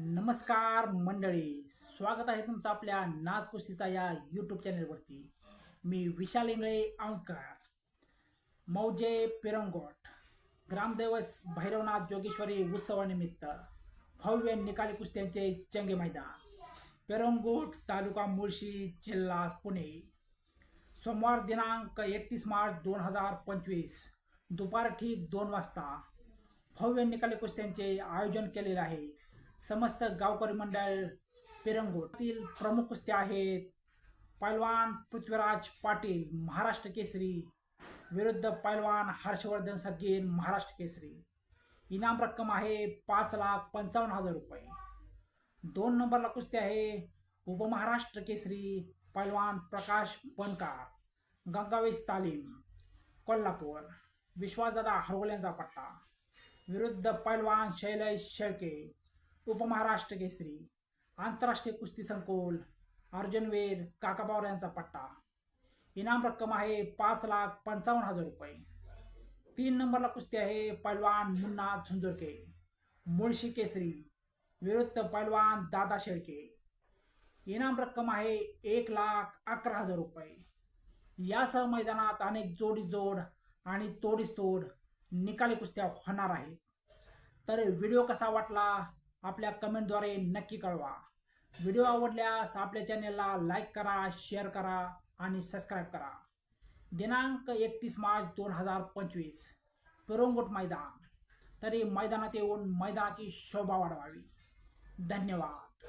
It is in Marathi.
नमस्कार मंडळी स्वागत आहे तुमचं आपल्या नाच कुस्तीचा या यूट्यूब चॅनलवरती मी विशाल इंगळे औंकार मौजे पिरंगोट. ग्रामदैवस भैरवनाथ जोगेश्वरी उत्सवानिमित्त भव्य निकाली कुस्त्यांचे चंगे मैदान. पिरंगोट तालुका मुळशी जिल्हा पुणे. सोमवार दिनांक एकतीस मार्च दोन हजार पंचवीस दुपार ठीक दोन वाजता भव्य निकाली कुस्त्यांचे आयोजन केलेले आहे. समस्त गावकरी मंडळ पिरंगोटील प्रमुख कुस्त्या आहेत. पैलवान पृथ्वीराज पाटील महाराष्ट्र केसरी. विरुद्ध पैलवान हर्षवर्धन सगीन महाराष्ट्र केसरी. इनाम रक्कम आहे पाच लाख पंचावन्न हजार रुपये. दोन नंबरला कुस्ती आहे उपमहाराष्ट्र केसरी पैलवान प्रकाश बनकार गंगावेश तालीम कोल्हापूर. विश्वासदादा हरगोल्यांचा पट्टा. विरुद्ध पैलवान शैलेश शेळके उपमहाराष्ट्र केसरी आंतरराष्ट्रीय कुस्ती संकुल अर्जुनवीर काकाबावर यांचा पट्टा. इनाम रक्कम आहे पाच लाख पंचावन्न हजार रुपये. तीन नंबरला कुस्ती आहे पैलवान मुन्ना झुंझुरके. मुळशी केसरी विरुद्ध पैलवान दादा शेळके. इनाम रक्कम आहे एक लाख अकरा हजार रुपये. यासह मैदानात अनेक जोडी जोड आणि तोडीस तोड निकाली कुस्त्या होणार आहेत. तर व्हिडिओ कसा वाटला? आपल्या कमेंटद्वारे नक्की कळवा. व्हिडिओ आवडल्यास आपल्या चॅनेलला लाईक करा शेअर करा आणि सबस्क्राईब करा. दिनांक एकतीस मार्च दोन हजार पंचवीस पिरोंगोट मैदान. तरी मैदानात येऊन मैदानाची शोभा वाढवावी. धन्यवाद.